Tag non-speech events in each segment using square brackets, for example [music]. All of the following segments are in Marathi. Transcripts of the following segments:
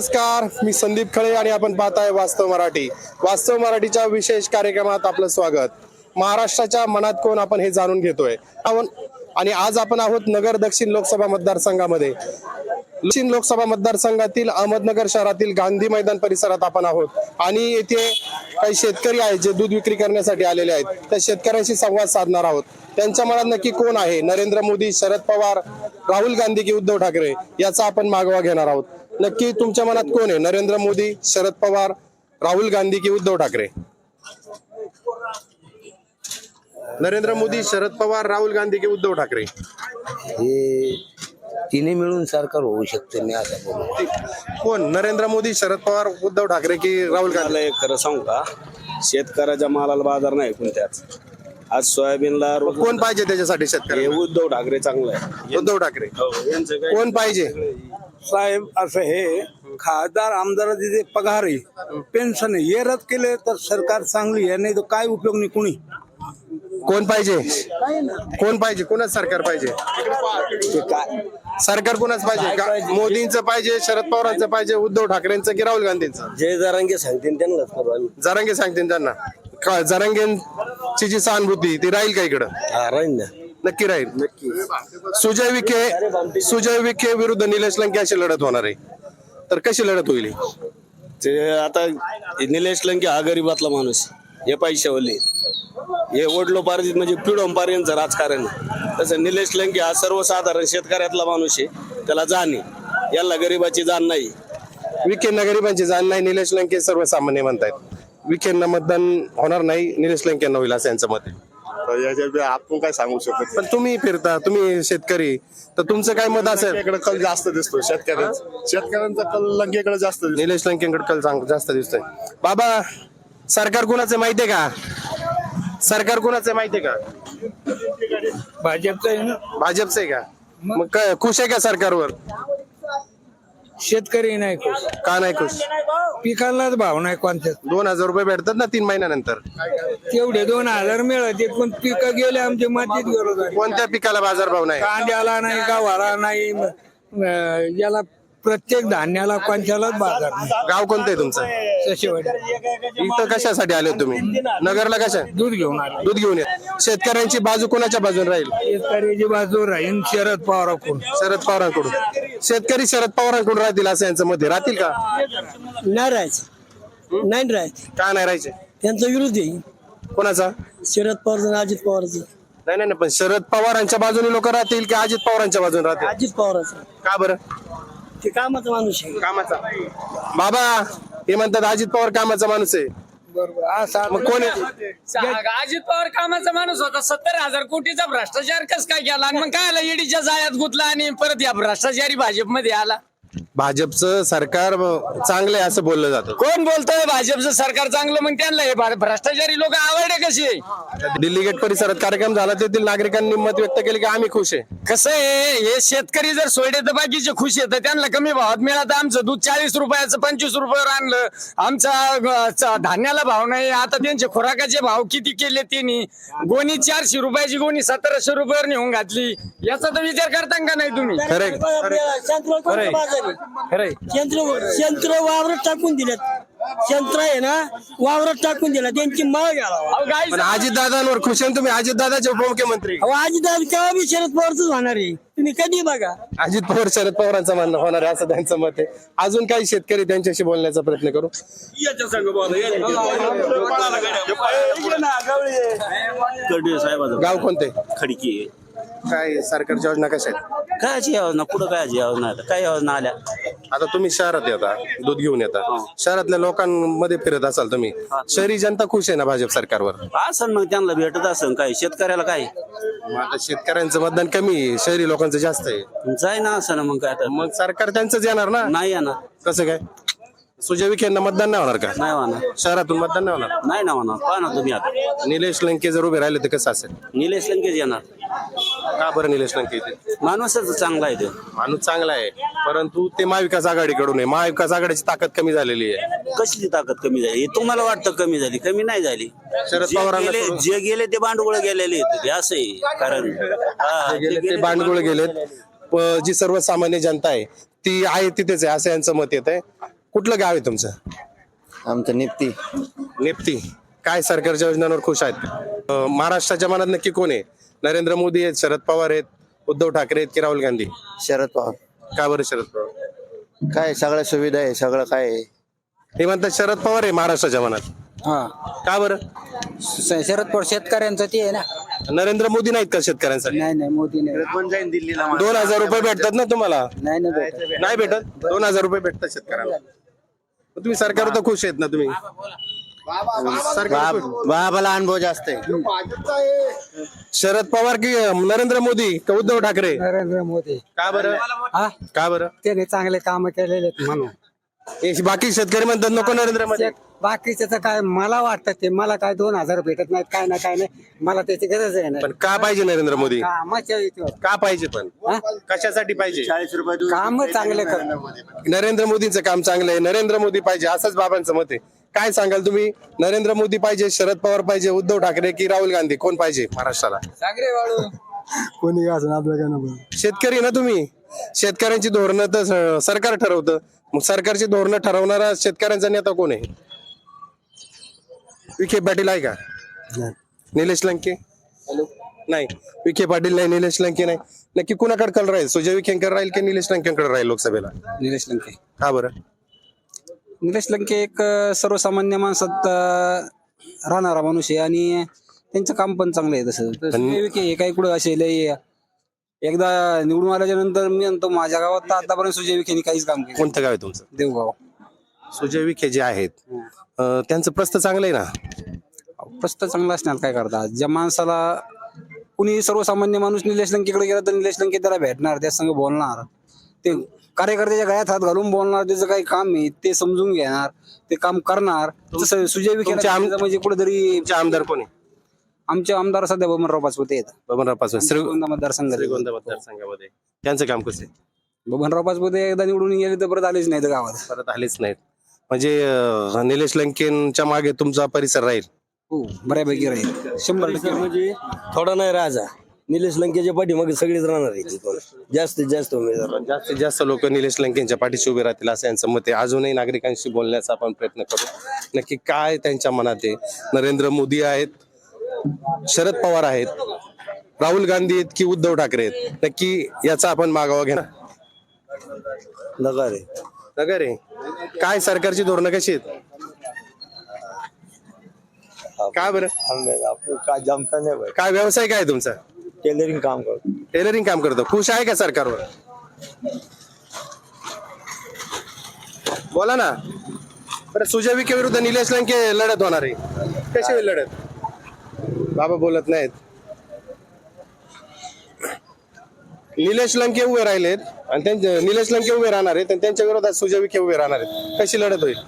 नमस्कार मी संदीप खळे आणि आपण पाहताय वास्तव मराठी. वास्तव मराठीच्या विशेष कार्यक्रमात आपलं स्वागत. महाराष्ट्राच्या मनात कोण आपण हे जाणून घेतोय? आपण आणि आज आपण आहोत नगर दक्षिण लोकसभा मतदारसंघामध्ये. दक्षिण लोकसभा मतदारसंघातील अहमदनगर शहरातील गांधी मैदान परिसरात आपण आहोत. आणि येथे काही शेतकरी आहेत जे दूध विक्री करण्यासाठी आलेले आहेत. त्या शेतकऱ्यांशी संवाद साधणार आहोत. त्यांच्या मनात नक्की कोण आहे? नरेंद्र मोदी शरद पवार राहुल गांधी की उद्धव ठाकरे? याचा आपण मागोवा घेणार आहोत. नक्की तुमच्या मनात कोण आहे? नरेंद्र मोदी शरद पवार राहुल गांधी की उद्धव ठाकरे? नरेंद्र मोदी शरद पवार राहुल गांधी की उद्धव ठाकरे? हे तिन्ही मिळून सरकार होऊ शकते मी आता बोलू कोण? नरेंद्र मोदी शरद पवार उद्धव ठाकरे की राहुल गांधी? मला एक खरं सांगू का? शेतकऱ्याच्या मालाला बाजार नाही कोणत्याच आज सोयाबीनला रोज कोण पाहिजे त्याच्यासाठी हे शेतकरी उद्धव ठाकरे चांगलं आहे. उद्धव ठाकरे. हो, यांचं काय कोण पाहिजे? साहेब असं हे खासदार आमदाराचे जे पगार आहे पेन्शन आहे हे रद्द केले तर सरकार चांगली आहे नाही तर काय उपयोग नाही कुणी? कोण पाहिजे? कोण पाहिजे? कोणाच सरकार पाहिजे? सरकार कोणाच पाहिजे? का- मोदींचं पाहिजे शरद पवारांचं पाहिजे उद्धव ठाकरेंचं की राहुल गांधींचं? जे जरांगे सांगतील त्यांनाच करू आम्ही जरांगे सांगतील त्यांना. का- जरांगेंची जी सहानुभूती ती राहील का इकडं? हा राहील ना. नक्की राहील नक्की. सुजय विखे सुजय विखे विरुद्ध निलेश लंके अशी लढत होणार आहे. तर कशी लढत होईल ही? ते आता निलेश लंके हा गरीबातला माणूस हे पैशावले हे ओढलो पारित म्हणजे पिढोम यांचं राजकारण आहे. तसं निलेश लंके हा सर्वसाधारण शेतकऱ्यातला माणूस आहे. त्याला जाण आहे. याला गरीबाची जाण नाही. विखेंना गरिबांची जाण नाही निलेश लंके सर्वसामान्य म्हणतायत. विखेंना मतदान होणार नाही निलेश लंकेंना होईल असं यांचं मत आहे. याच्या आपण काय सांगू शकत पण तुम्ही फिरता तुम्ही शेतकरी तर तुमचं काय मत असेल? लंकेकडे कल जास्त दिसतो शेतकऱ्यांचा. शेतकऱ्यांचा कल लंकेकडे जास्त दिसतो निलेश लंकेंकडे कल चांग जास्त दिसतोय. बाबा सरकार कुणाचं माहितीये का? सरकार कुणाचं माहितीये का? भाजपचं आहे ना. भाजपचं आहे का? मग काय खुश आहे का सरकारवर? शेतकरी नाही खुश. का नाही खुश? पिकालाच भाव नाही कोणत्याच. दोन हजार रुपये भेटतात ना तीन महिन्यानंतर. तेवढे दोन हजार मिळते पण पिकं गेले आमच्या मातीत गरज आहे कोणत्या पिकाला बाजारभाव नाही? कांद्याला नाही गव्हाला नाही अं, याला प्रत्येक धान्याला कोणत्यालाच बाजार नाही. गाव कोणतं आहे तुमचं? सशिवाडी इथं कशासाठी आले तुम्ही? नगरला कशा? दूध घेऊन आले. दूध घेऊन ये. शेतकऱ्यांची बाजू कोणाच्या बाजून राहील? शेतकऱ्याची बाजू राहील शरद पवाराकडून. शरद पवारांकडून. शेतकरी शरद पवारांकडून राहतील असं यांचं मध्ये राहतील का? नाही राहायचं. नाही राहायचं. का नाही राहायचे? त्यांचा विरोध आहे. कोणाचा? शरद पवारचं आणि अजित पवारचं. नाही नाही नाही, पण शरद पवारांच्या बाजूने लोक राहतील की अजित पवारांच्या बाजूने राहतील? अजित पवाराचं. का बरं? ते कामाचा माणूस आहे. कामाचा. बाबा हे म्हणतात अजित पवार कामाचा माणूस आहे. बरोबर. असा मग कोण आहे? अजित पवार कामाचा माणूस होता. सत्तर हजार कोटीचा भ्रष्टाचार कस काय केला? आणि मग काय आला? ईडीच्या जाळ्यात गुतला आणि परत या भ्रष्टाचारी भाजपमध्ये आला. भाजपचं सरकार चांगलं आहे असं बोललं जातं. कोण बोलतोय? भाजपचं सरकार चांगलं मग त्यांना हे भ्रष्टाचारी लोक आवडले कशी दिल्ली गेट परिसरात कार्यक्रम झाला तेथील नागरिकांनी मत व्यक्त केले की आम्ही खुश आहे. कसं आहे? हे शेतकरी जर सोडले तर बाकीचे खुश आहेत. त्यांना कमी भावात मिळालं आमचं दूध चाळीस रुपयाचं पंचवीस रुपयावर आणलं. आमचा च- धान्याला भाव नाही. आता त्यांचे खुराकाचे भाव किती केले त्यांनी गोणी चारशे रुपयाची गोणी सतराशे रुपयावर नेऊन घातली. याचा तर विचार करता का नाही तुम्ही? कोणता बाजार आहे. खरंय शंत्र वावरात टाकून दिलेत. शंत्र आहे ना वावरात टाकून दिला त्यांची माळ पण अजित दादांवर खुश आहे ना तुम्ही? अजित दादाचे उपमुख्यमंत्री. अहो आजी दादा केव्हा बी शरद पवारच होणार आहे? तुम्ही कधी बघा. अजित पवार शरद पवारांचं म्हणणं होणार आहे असं त्यांचं मत आहे. अजून काही शेतकरी त्यांच्याशी बोलण्याचा प्रयत्न करू. कडे साहेबाचं गाव कोणते? खडकी. काय सरकारच्या योजना कशा आहेत? काय योजना? कुठं काय योजना? आता काय योजना आल्या? आता तुम्ही शहरात येता दूध घेऊन येता. शहरातल्या लोकांमध्ये फिरत असाल तुम्ही. शहरी जनता खुश आहे ना भाजप सरकारवर? असं मग त्यांना भेटत असन काय? शेतकऱ्याला काय? मग आता शेतकऱ्यांचं मतदान कमी आहे शहरी लोकांचं जास्त आहे. जाय ना असं ना मग काय आता? मग सरकार त्यांचंच येणार ना? नाही येणार. कसं काय? सुजय विखेंना मतदान नाही होणार का? नाही होणार. शहरातून मतदान नाही होणार? नाही ना होणार. पहा ना तुम्ही आता. निलेश लंके जर उभे राहिले तर कसं असेल? निलेश लंकेच येणार. का बरं निलेश लंके इथे? माणूसच चांगला आहे तो. माणूस चांगला आहे. परंतु ते महाविकास आघाडीकडून आहे. महाविकास आघाडीची ताकद कमी झालेली आहे. कशी ताकद कमी झाली? हे तुम्हाला वाटतं कमी झाली? कमी नाही झाली. शरद जे पवारांना गेले सोडून- जे गेले ते बांडगुळ गेलेले आहेत. ते असं आहे. कारण हा, जे गेले ते बांडगुळ गेलेत. प- जी सर्वसामान्य जनता आहे ती आहे तिथेच आहे असं यांचं मत येत आहे कुठलं गाव आहे तुमचं? आमचं निप्ती. नेप्ती. काय सरकारच्या योजनांवर खुश आहेत? अं, महाराष्ट्राच्या मनात नक्की कोण आहे? नरेंद्र मोदी आहेत शरद पवार आहेत उद्धव ठाकरे आहेत की राहुल गांधी? शरद पवार. का बरं शरद पवार? काय सगळ्या सुविधा आहे सगळं काय आहे. हे म्हणतात शरद पवार आहे महाराष्ट्राच्या मनात. हा. का बरं? शरद पवार शेतकऱ्यांचं ते आहे ना. नरेंद्र मोदी नाहीत का शेतकऱ्यांसाठी? नाही नाही मोदी नाही. दोन हजार रुपये भेटतात ना तुम्हाला? नाही नाही भेटत. नाही भेटत? दोन हजार रुपये भेटतात शेतकऱ्याला तुम्ही सरकार तर खुश आहेत ना तुम्ही. सरकार खुश. बाबाला अनुभव जास्त आहे. शरद पवार की नरेंद्र मोदी का उद्धव ठाकरे? नरेंद्र मोदी. का बरं? हा? का बरं? त्याने चांगले काम केलेले म्हणून हे बाकी शेतकरी म्हणतात नको नरेंद्र मोदी. बाकीचं तर काय मला वाटतं ते मला काय दोन हजार भेटत नाहीत काय ना काय नाही मला त्याची गरज आहे ना. पण का पाहिजे नरेंद्र मोदी? कामाच्या याच्यावर का पाहिजे पण? हा? कशासाठी पाहिजे? काम चांगले कर नरेंद्र मोदींचं काम चांगलं आहे. नरेंद्र मोदी पाहिजे असंच बाबांचं मत आहे. काय सांगाल तुम्ही? नरेंद्र मोदी पाहिजे शरद पवार पाहिजे उद्धव ठाकरे की राहुल गांधी? कोण पाहिजे महाराष्ट्राला? कोणी असं आपलं काय नको. शेतकरी ना तुम्ही? शेतकऱ्यांची धोरणं तर स- सरकार ठरवतं. मग सरकारची धोरणं ठरवणारा शेतकऱ्यांचा नेता कोण आहे? विखे पाटील आहे का? निलेश लंके? नाही. विखे पाटील नाही निलेश लंके नाही. नक्की कुणाकडे कल राहील? सुजय विखेंकर राहील की निलेश लंकेकडे राहील लोकसभेला? निलेश लंके. का बरं? निलेश लंके एक अं, सर्वसामान्य माणसात अं, राहणारा माणूस आहे आणि त्यांचं काम पण चांगलं आहे तसं. तर सुजय विखे हे काही कुठं असे लय एकदा निवडून आल्याच्यानंतर मी म्हणतो माझ्या गावात तर आतापर्यंत सुजय विखेने काहीच काम केलं कोणतं गाव आहे तुमचं? देवगाव. सुजय विखे जे आहेत अं, त्यांचं प्रस्त चांगलं आहे ना? प्रस्त चांगला असणार काय करता? ज्या माणसाला कुणी सर्वसामान्य माणूस निलेश लंकेकडे गेला तर निलेश लंके त्याला भेटणार त्या संग बोलणार. ते कार्यकर्त्याच्या गळ्यात हात घालून बोलणार त्याचं काही काम आहे ते समजून घेणार ते काम करणार. तसं सुजय विखे तुमचे आम- म्हणजे कुठेतरी तुमचे आमदार कोण आहे? आमचे आमदार सध्या बबनराव पाचपुते येतात बबनराव श्री श्रीगोंदा मतदारसंघ. श्रीगोंदा मतदारसंघामध्ये. त्यांचं काम कसं आहे? बबनराव पाचपुते एकदा निवडून गेले तर परत आलेच नाही गावात. परत आलेच नाहीत. म्हणजे अं, निलेश लंकेंच्या मागे तुमचा परिसर राहील. हो बऱ्यापैकी राहील. शंभर टक्के म्हणजे थोडा नाही राजा. निलेश लंकेच्या पाठीमागे सगळेच राहणार आहे तिथून. जास्तीत जास्त उमेदवार. जास्तीत जास्त लोक निलेश लंकेंच्या पाठीशी उभे राहतील असं यांचं मत आहे. अजूनही नागरिकांशी बोलण्याचा आपण प्रयत्न करू. नक्की काय त्यांच्या मनात आहे? नरेंद्र मोदी आहेत. शरद पवार आहेत राहुल गांधी आहेत की उद्धव ठाकरे आहेत? नक्की याचा आपण मागोवा घेणार. आहे नगर. आहे काय सरकारची धोरणं कशी आहेत? काय बरं? आपलं काय जमता नाही काय व्यवसाय काय आहे तुमचा? टेलरिंग काम करतो. टेलरिंग काम करतो. खुश आहे का सरकारवर? बोला ना. बरं सुजय विखे विरुद्ध निलेश लंके लढत होणार आहे. कशी होईल लढत? बाबा बोलत नाहीत. निलेश लंके उभे राहिलेत आणि त्यांचे निलेश लंके उभे राहणार आहेत आणि त्यांच्या विरोधात सुजय विखे उभे राहणार आहेत. कशी लढत होईल?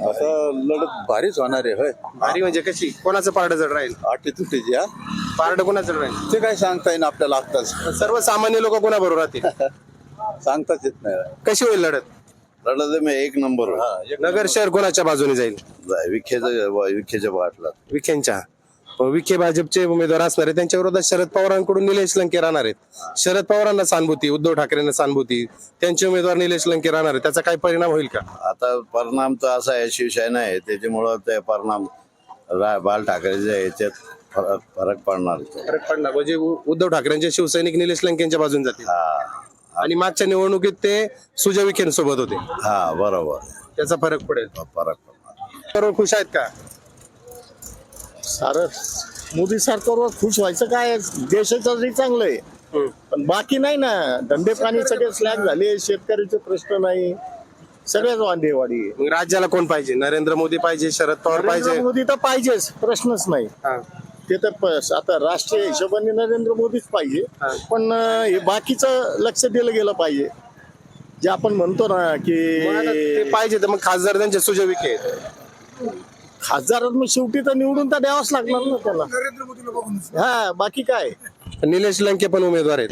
आता लढत भारीच होणार आहे होय. भारी म्हणजे कशी? कोणाचं पारड जड राहील? आठी तुटीची हा? पारड कोणाचं राहील? ते काय सांगता येईल आपल्याला आत्ताच. सर्वसामान्य लोक कोणाबरोबर राहतील? [laughs] सांगताच येत नाही. कशी होईल लढत? लढत मी एक नंबर नगर शहर कोणाच्या बाजूने जाईल? विखेच्या विखेच्या बाटला विखेंच्या. विखे भाजपचे उमेदवार असणार आहेत. त्यांच्या विरोधात शरद पवारांकडून निलेश लंके राहणार आहेत. शरद पवारांना सहानुभूती उद्धव ठाकरेंना सहानुभूती त्यांचे उमेदवार निलेश लंके राहणार आहेत. त्याचा काय परिणाम होईल का? आता परिणाम तर असा आहे शिवसेना आहे. त्याच्यामुळं ते परिणाम रा- बाल ठाकरेच्या याच्यात फरक फरक पडणार फरक पडणार. म्हणजे उ- उद्धव ठाकरेंचे शिवसैनिक निलेश लंकेंच्या बाजून जातील. हा. आणि मागच्या निवडणुकीत ते सुजय विखेंसोबत होते. हा बरोबर. त्याचा फरक पडेल. फरक बरोबर खुश आहेत का? सारं मोदी सरकारवर खुश व्हायचं काय? देशाचं जरी चांगलं आहे. पण बाकी नाही ना. धंदे पाणी सगळे स्लॅग झाले. शेतकऱ्याचे प्रश्न नाही. सगळ्याच वांदेवाडी. मग राज्याला कोण पाहिजे? नरेंद्र मोदी पाहिजे शरद पवार पाहिजे? नरेंद्र मोदी तर पाहिजेच. प्रश्नच नाही. हा. ते तर प- आता राष्ट्रीय हिशोबाने नरेंद्र मोदीच पाहिजे. पण अं, हे बाकीचं लक्ष दिलं गेलं पाहिजे. जे आपण म्हणतो ना मग आता ते की पाहिजे तर मग खासदार त्यांचे सुजय विखे. आहेत. खासदारात मग शेवटी तर निवडून तर द्यावाच लागणार ना त्याला. हा बाकी काय? निलेश लंके पण उमेदवार आहेत.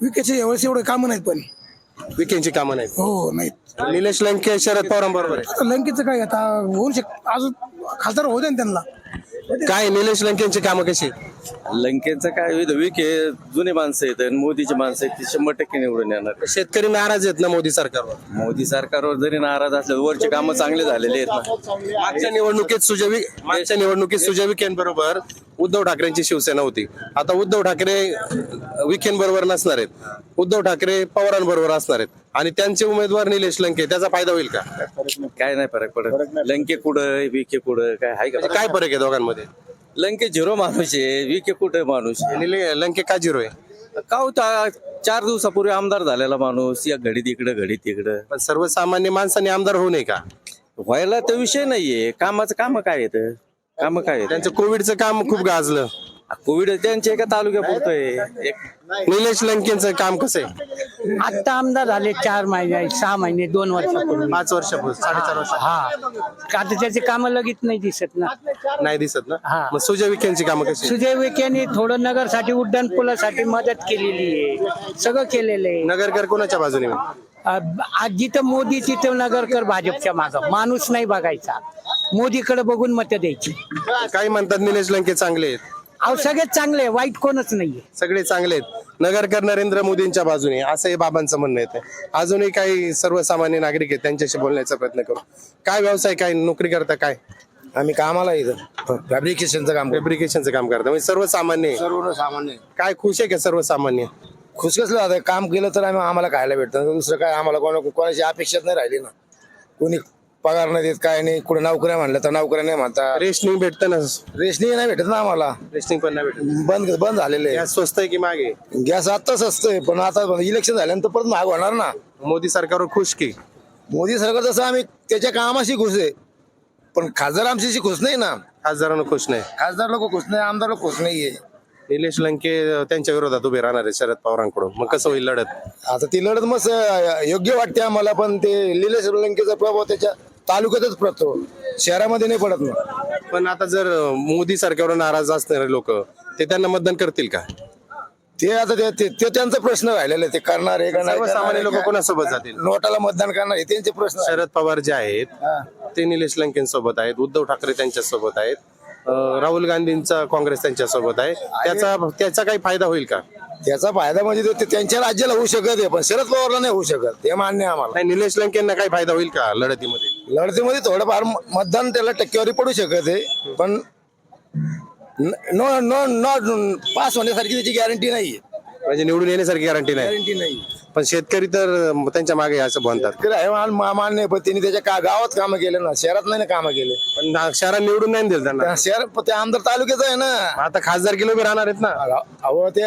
विकेचे यावेळेस एवढे कामं नाहीत पण. विखेंची कामं नाहीत. हो नाहीत. निलेश लंके शरद पवारांबरोबर आहे आता लंकेचं काय आता होऊ शक अजून खासदार होते ना त्यांना काय निलेश लंकेंची कामं कशी आहेत? लंकेचं काय विध विखे जुने माणसं आहेत आणि मोदीची माणसं आहेत ती शंभर टक्के निवडून येणार. शेतकरी नाराज आहेत ना मोदी सरकारवर? मोदी सरकारवर जरी नाराज असले वरचे कामं चांगले झालेले आहेत ना. मागच्या निवडणुकीत सुजय मागच्या निवडणुकीत सुजय विखेंबरोबर उद्धव ठाकरेंची शिवसेना होती. आता उद्धव ठाकरे विखेंबरोबर नसणार आहेत. उद्धव ठाकरे पवारांबरोबर असणार आहेत. आणि त्यांचे उमेदवार निलेश लंके त्याचा फायदा होईल का? काय नाही फरक पडत. लंके कुठं विखे कुठं काय आहे का काय फरक आहे दोघांमध्ये? लंके झिरो माणूस आहे विखे कुठं माणूस आहे? निले लंके का झिरो आहे? का होता चार दिवसापूर्वी आमदार झालेला माणूस या घडीत इकडं घडीत इकडं. पण सर्वसामान्य माणसाने आमदार होऊ नये का? व्हायला तर विषय नाहीये. कामाचं काम काय येतं काम काय येतं त्यांचं कोविडचं काम खूप गाजलं. कोविड त्यांच्या एका तालुक्यापुरतं आहे. एक निलेश लंकेंचं काम कसं आहे? आता आमदार झाले चार महिने सहा महिने दोन वर्षापूर्वी. पाच वर्षापूर्वी साडेचार वर्ष हा. आता त्याचे कामं लगेच नाही दिसत ना. नाही दिसत ना? हा. मग सुजय विखेंची कामं कशी? सुजय विखेने थोडं नगरसाठी उड्डाण पुलासाठी मदत केलेली आहे. सगळं केलेलं आहे. नगरकर कोणाच्या बाजूने अ, आज जिथं मोदी तिथं नगरकर भाजपच्या मागं. माणूस नाही बघायचा. मोदीकडे बघून मतं द्यायची. काही म्हणतात निलेश लंके चांगले आहेत? अहो सगळेच चांगले आहे, वाईट कोणच नाहीये. सगळे चांगले आहेत. नगरकर नरेंद्र मोदींच्या बाजूने. असं हे बाबांचं म्हणणं येतं अजूनही काही सर्वसामान्य नागरिक आहेत त्यांच्याशी बोलण्याचा प्रयत्न करू. काय व्यवसाय काय नोकरी करता काय? आम्ही कामाला इथं. फॅब्रिकेशनचं काम फॅब्रिकेशनचं काम करता. म्हणजे सर्वसामान्य आहे. सर्वसामान्य काय खुश आहे का सर्वसामान्य? खुश कसलं आता? काम केलं तर आम्ही आम्हाला खायला भेटतं. दुसरं काय? आम्हाला कोणा कोणाची अपेक्षाच नाही राहिली ना. कोणी पगार नाही देत काय नाही. कुठे नोकऱ्या म्हणलं तर नोकऱ्या नाही म्हणता. रेशनिंग भेटतं ना रेशनिंग नाही भेटत ना आम्हाला. रेशनिंग पण नाही भेटत. बंद बंद झालेले आहे. गॅस स्वस्त आहे की मागे गॅस आता स्वस्त आहे पण आता इलेक्शन झाल्यानंतर परत महाग होणार ना. मोदी सरकारवर खुश की? मोदी सरकार तसं आम्ही त्याच्या कामाशी खुश आहे पण खासदार आमच्याशी खुश नाही ना. खासदारांना खुश नाही. खासदार लोक खुश नाही आमदार लोक खुश नाहीये. निलेश लंके त्यांच्या विरोधात उभे राहणार आहे शरद पवारांकडून. मग कसं होईल लढत? आता ती लढत मस्त योग्य वाटते आम्हाला पण ते निलेश लंकेचा प्रभाव त्याच्या तालुक्यातच पडतो. शहरामध्ये नाही पडत ना पण आता जर मोदी सरकारवर नाराज असणारे लोक ते त्यांना मतदान करतील का? ते आता ते- ते ते त्यांचा प्रश्न राहिलेला आहे. ते करणार आहे सर्वसामान्य लोक करणार कोणासोबत जातील? नोटाला मतदान करणार आहे. त्यांचे प्रश्न. शरद पवार जे आहेत ते निलेश लंकेंसोबत आहेत उद्धव ठाकरे त्यांच्यासोबत आहेत अं, राहुल गांधींचा काँग्रेस त्यांच्यासोबत आहे त्याचा त्याचा काही फायदा होईल का? त्याचा फायदा म्हणजे ते- ते त्यांच्या राज्याला होऊ शकत आहे पण शरद पवारला नाही होऊ शकत. हे मान्य आहे आम्हाला. नाही निलेश लंकेंना काही फायदा होईल का लढतीमध्ये? लढतीमध्ये थोडंफार म- मतदान त्याला टक्केवारी पडू शकत आहे पण न- नो नो नो पास होण्यासारखी त्याची गॅरंटी नाहीये. म्हणजे निवडून येण्यासारखी गॅरंटी नाही. गॅरंटी नाही पण शेतकरी तर त्यांच्या मागे आहे असं म्हणतात शेतकरी आहे मान- मा- मान्य आहे, पण त्यांनी त्याच्या का गावात कामं केले ना शहरात नाही ना कामं केले. पण ना- शहरात निवडून नाही दिलं त्यांना. त्या शहर पण ते आमदार तालुक्याचं आहे ना. आता खासदार किलो उभे राहणार आहेत ना. अहो ते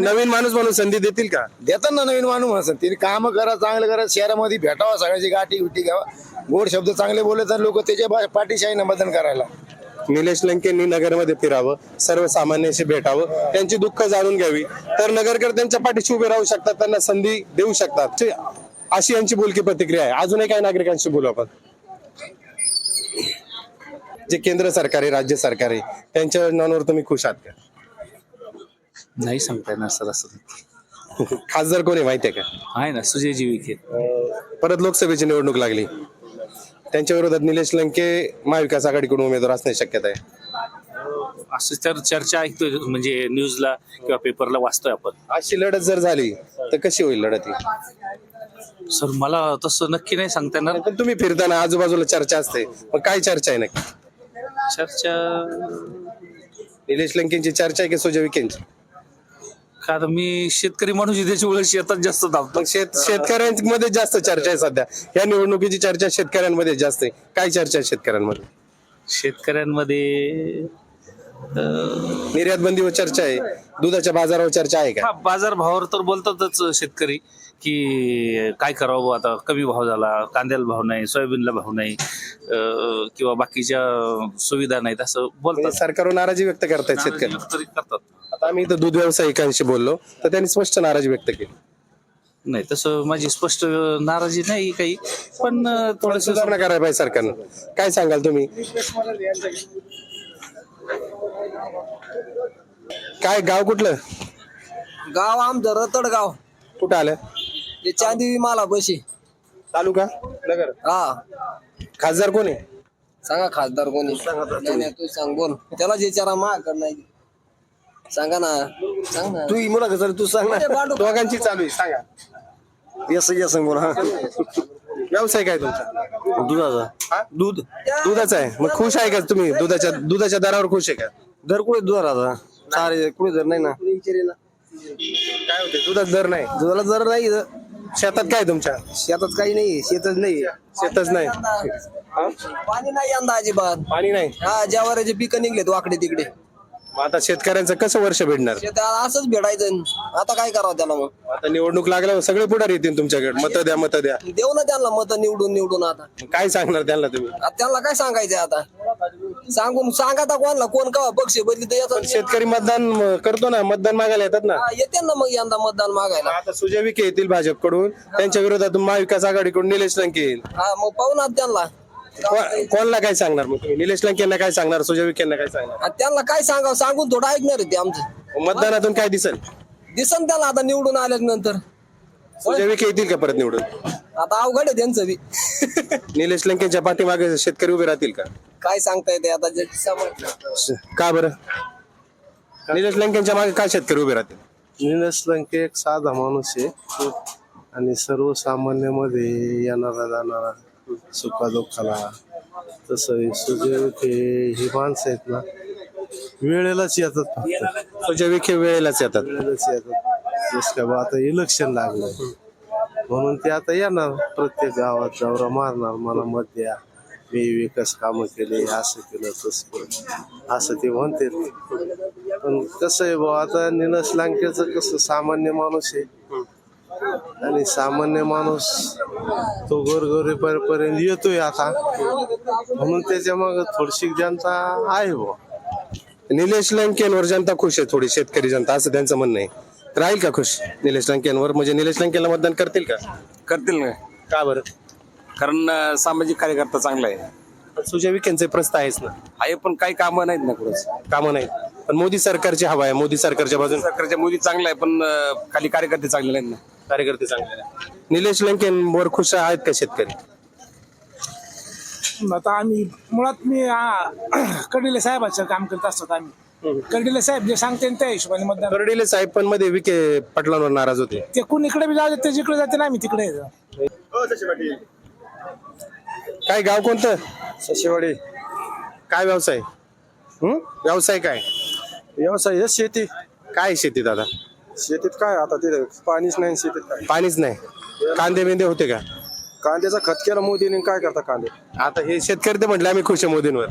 नवीन माणूस म्हणून संधी देतील का? देतात ना नवीन माणूस म्हणून तिने काम करा चांगलं करा शहरामध्ये भेटावा सगळ्याची गाठी गुटी घ्यावा. गोड शब्द चांगले बोलले तर लोक त्याच्या बा- पाठीशी आहे ना मतदान करायला. निलेश लंकेंनी नगरमध्ये फिरावं सर्वसामान्यांशी भेटावं त्यांची दुःख जाणून घ्यावी. तर नगरकर त्यांच्या पाठीशी उभे राहू शकतात त्यांना संधी देऊ शकतात. अशी यांची बोलकी प्रतिक्रिया आहे. अजूनही काही नागरिकांशी बोलू आपण. जे केंद्र सरकार आहे राज्य सरकार आहे त्यांच्या योजनांवर तुम्ही खुश आहात का? नाही सांगता येणार सर असं खासदार कोण माहिती आहे का? आहे ना सुजयजी विखे. परत लोकसभेची निवडणूक लागली. त्यांच्या विरोधात निलेश लंके महाविकास आघाडीकडून उमेदवार असण्याची शक्यता आहे. असं तर चर्चा ऐकतोय म्हणजे न्यूजला किंवा पेपरला वाचतोय आपण. अशी लढत जर झाली तर कशी होईल लढत ही? सर मला तसं नक्की नाही सांगता येणार. पण तुम्ही फिरताना आजूबाजूला चर्चा असते. मग काय चर्चा आहे नक्की? चर्चा निलेश लंकेंची चर्चा आहे की सुजय विखेंची? का आता मी शेतकरी माणूस आहे, त्याच्यामुळे शेतात जास्त धावतो. मग शेत शेतकऱ्यांमध्ये जास्त चर्चा आहे सध्या. या निवडणुकीची चर्चा शेतकऱ्यांमध्ये जास्त आहे. काय चर्चा आहे शेतकऱ्यांमध्ये? शेतकऱ्यांमध्ये अं, निर्यात बंदीवर चर्चा आहे. दुधाच्या बाजारावर चर्चा आहे का? हा बाजार भावावर तर बोलतातच शेतकरी की काय करावं बुवा आता? कमी भाव झाला कांद्याला भाव नाही सोयाबीनला भाव नाही अं, किंवा बाकीच्या सुविधा नाहीत असं म्हणजे बोलतात सरकारवर नाराजी व्यक्त करतायत शेतकरी. तरी करतात. आता आम्ही इथं दूध व्यावसायिकांशी बोललो तर त्यांनी स्पष्ट नाराजी व्यक्त केली. नाही तसं माझी स्पष्ट नाराजी नाही काही पण थोडस सुधारणा करायला पाहिजे सरकारनं. काय सांगाल तुम्ही? काय गाव कुठलं? गाव आमचं रतडगाव कुठं आलं? ते चांदी माला बशी. तालुका? नगर. हा. खासदार कोण आहे? सांगा खासदार कोणी नाही नाही तू सांग बोल. त्याला विचारा माझ्याकडे नाही सांगा ना. सांग ना. तू मुला कसं तू सांग अरे बांडू दोघांची चालू आहे सांगा. यस यस बोल. हा व्यवसाय काय तुमचा? दुधाचा. दूध. दुधाचा आहे. मग खुश आहे का तुम्ही? दुधाच्या दुधाच्या दरावर खुश आहे का? दर कुठे दुधाचा? चार कुठे दर नाही ना? काय होते दुधाचा दर नाही. दुधाला दर नाही. इथं. शेतात काय तुमच्या? शेतात काही नाही शेतच नाही. शेतच नाही. पाणी नाही यंदा अजिबात. पाणी नाही. हा ज्यावरचे पिकं निघलेत वाकडे तिकडे. मग आता शेतकऱ्यांचं कसं वर्ष भेटणार असंच भेटायचं आता काय करावं त्याला मग? आता निवडणूक लागल्यावर सगळे पुढार येतील तुमच्याकडे. मत द्या मत द्या. देऊ ना त्यांना मत निवडून निवडून आता. काय सांगणार त्यांना तुम्ही? आता त्यांना काय सांगायचं आता? सांगून सांगा आता कोणाला कोण का पक्ष बदली तर याचा शेतकरी मतदान करतो ना मतदान मागायला येतात ना. हा, येते ना मग यंदा मतदान मागायला. आता सुजय विखे येतील भाजपकडून. त्यांच्या विरोधातून महाविकास आघाडीकडून निलेश लंके येईल. हा मग पाहू ना त्यांना. को- कोणाला काय सांगणार मग तुम्ही? निलेश लंकेंना काय सांगणार? सुजय विखेंना काय सांगणार? त्यांना काय सांगावं? सांगून थोडं ऐकणार आहे ते आमचं. मतदानातून काय दिसेल? दिसन त्याला आता निवडून आल्याच्यानंतर. सुजय विखे येतील का परत निवडून? आता अवघड आहे त्यांचं बी. निलेश लंकेच्या पाठीमागे शेतकरी उभे राहतील का? काय सांगता येते आता जे समजलं. का बरं? निलेश लंकेच्या मागे का शेतकरी उभे राहतील? निलेश लंके एक साधा माणूस आहे. आणि सर्वसामान्यामध्ये येणारा जाणारा सुखादुःखाला. तसं सुजय विखे ही माणसं आहेत ना वेळेलाच येतात फक्त. सुजय विखे वेळेलाच येतात. वेळेलाच येतात. जस काय बा आता इलेक्शन लागलं म्हणून ते आता येणार. प्रत्येक गावात दौरा मारणार मला मत द्या. मी विकास कामं केले असं केलं तसं केलं. असं ते म्हणते. पण कसं आहे भाऊ आता निलस लांकेचं कसं सामान्य माणूस आहे. आणि सामान्य माणूस तो गोरगोरी पर्यंत येतोय आता. म्हणून त्याच्या मग थोडीशी जनता आहे भाऊ निलेश लंकेंवर जनता खुश आहे थोडी शेतकरी जनता असं त्यांचं म्हणणं आहे. राहील का खुश निलेश लंकेंवर? म्हणजे निलेश लंकेला मतदान करतील का? करतील ना. का बरं? कारण अं, सामाजिक कार्यकर्ता चांगला आहे. पण सुजय विखेंचे प्रस्ताव आहेच ना. आहे पण काही कामं नाहीत ना कुठंच. कामं नाही पण मोदी सरकारची हवा आहे मोदी सरकारच्या बाजूने. सरकारच्या मोदी चांगला आहे पण अं, खाली कार्यकर्ते चांगले नाहीत ना. कार्यकर्ते चांगले आहेत. निलेश लंकेंवर खुश आहेत का शेतकरी? आता आम्ही मुळात मी कडीले साहेबाचं काम करत असतात आम्ही. कडीले साहेब जे सांगते त्या हिशोबाने मतदान कर्डिले साहेब पण मध्ये विखे पाटलांवर नाराज होते. ते कुणीकडे बी जाऊ ते जिकडे जाते ना आम्ही तिकडे. येतो काय गाव कोणतं? सशिवाडी काय व्यवसाय? हं? व्यवसाय काय? व्यवसाय हेच शेती. काय शेतीत आता शेतीत काय आता तिथे? पाणीच नाही शेतीत काय? पाणीच नाही. कांदे बिंदे होते का? कांद्याचा खत केला मोदीने काय करता कांदे? आता हे शेतकरी ते म्हटले आम्ही खुश आहे मोदींवर.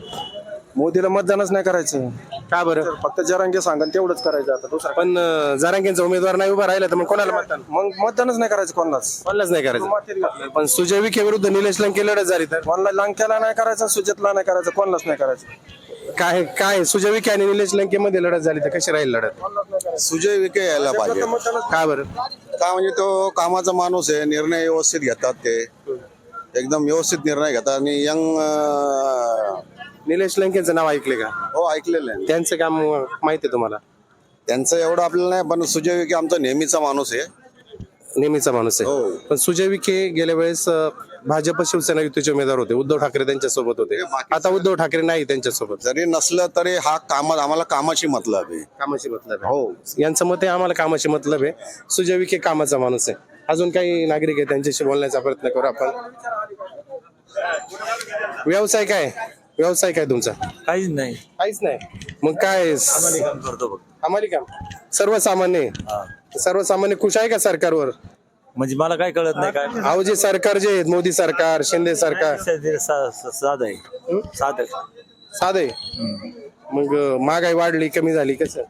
मोदीला मतदानच नाही करायचं. का बरं? फक्त जरांगे सांगा तेवढंच करायचं आता दुसरं पण अं, जरांगेंचा उमेदवार नाही उभा राहिला तर मग कोणाला मतदान? मग मतदानच नाही करायचं कोणालाच. कोणालाच नाही करायचं. पण सुजय विखे विरुद्ध निलेश लंके लढत झाली तर? कोणाला लांक्याला नाही करायचं सुजितला नाही करायचं कोणालाच नाही करायचं. काय काय सुजय विखे आणि निलेश लंके मध्ये लढत झाली तर कशी राहील लढत? सुजय विखे यायला पाहिजे. का बरं? का म्हणजे तो कामाचा माणूस आहे निर्णय व्यवस्थित घेतात ते. एकदम व्यवस्थित निर्णय घेतात. आणि यंग निलेश लंकेचं नाव ऐकले का? हो ऐकलेलं आहे. त्यांचं काम माहिती आहे तुम्हाला? त्यांचं एवढं आपल्याला नाही पण सुजय विखे आमचा नेहमीचा माणूस आहे. नेहमीचा माणूस आहे. हो. पण सुजय विखे गेल्या वेळेस अं, भाजप शिवसेना युतीचे उमेदवार होते. उद्धव ठाकरे त्यांच्यासोबत होते आता उद्धव ठाकरे नाही त्यांच्यासोबत जरी नसलं तरी हा कामात आम्हाला कामाची मतलब आहे. कामाशी मतलब आहे. हो. यांचं मत आहे आम्हाला कामाशी मतलब आहे. सुजय विखे कामाचा माणूस आहे. अजून काही नागरिक आहे त्यांच्याशी बोलण्याचा प्रयत्न करू आपण. व्यवसाय काय? व्यवसाय काय तुमचा? काहीच नाही. काहीच नाही. मग काय? काम करतो आम्हाला काम. सर्वसामान्य. आहे. सर्वसामान्य खुश आहे का सरकारवर? म्हणजे मला काय कळत नाही काय? अहो जे सरकार जे आहेत मोदी सरकार शिंदे सरकार. साध आहे. साध. साधं आहे? मग अं, महागाई वाढली कमी झाली कसं?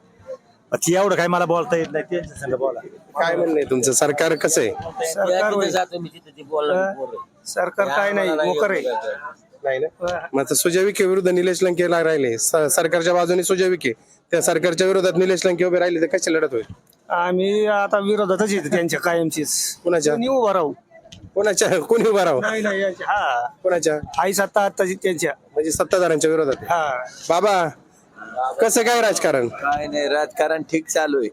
एवढं काय मला बोलता येत नाही त्यांच्या संग बोला. काय म्हणणं आहे तुमचं? सरकार कसं आहे? सरकार काय नाही मोकर आहे. नाही ना? मग आता सुजय विखे विरुद्ध निलेश लंकेला राहिले. स- सरकारच्या बाजूने सुजय विखे. त्या सरकारच्या विरोधात निलेश लंके उभे राहिले तर कशी लढत होईल? आम्ही आता विरोधातच येतो त्यांच्या कायमचीच. कोणाच्या? कोणी उभा राहू? कोणाच्या? कोणी उभा राहावं नाही नाही यांच्या- हा. कोणाच्या? आई सत्ता आत्ताची त्यांच्या. म्हणजे सत्ताधाऱ्यांच्या विरोधात आहे. हा. बाबा कसं काय राजकारण? काय नाही राजकारण ठीक चालू आहे.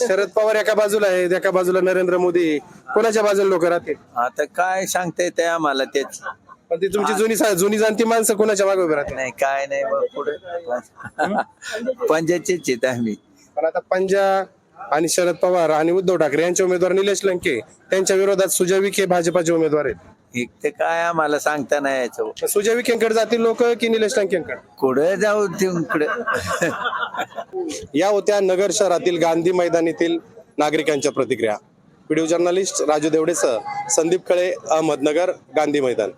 शरद पवार एका बाजूला आहे एका बाजूला नरेंद्र मोदी. कोणाच्या बाजूला लोक राहतील? आता काय सांगता येते आम्हाला तेच. पण ती तुमची जुनी सा- जुनी जाणती माणसं कोणाच्या मागे उभे राहते नाही काय नाही मग पुढे. आहेत आम्ही. पण आता पंजा आणि शरद पवार आणि उद्धव ठाकरे यांचे उमेदवार निलेश लंके त्यांच्या विरोधात सुजय विखे भाजपाचे उमेदवार आहेत. एक ते काय आम्हाला सांगता नाही यायचं. तर सुजय विखेंकडे जातील लोक की निलेश लंकेंकडे? कुठे जाऊ तिकडे? या होत्या नगर शहरातील गांधी मैदानातील नागरिकांच्या प्रतिक्रिया. व्हिडिओ जर्नलिस्ट राजू देवडेसह संदीप खळे अहमदनगर गांधी मैदान.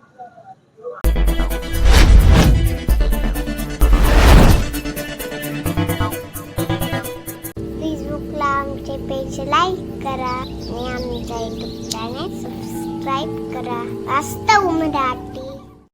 लाईक करा आणि आमच्या युट्यूब चॅनल सबस्क्राईब करा. वास्तव मराठी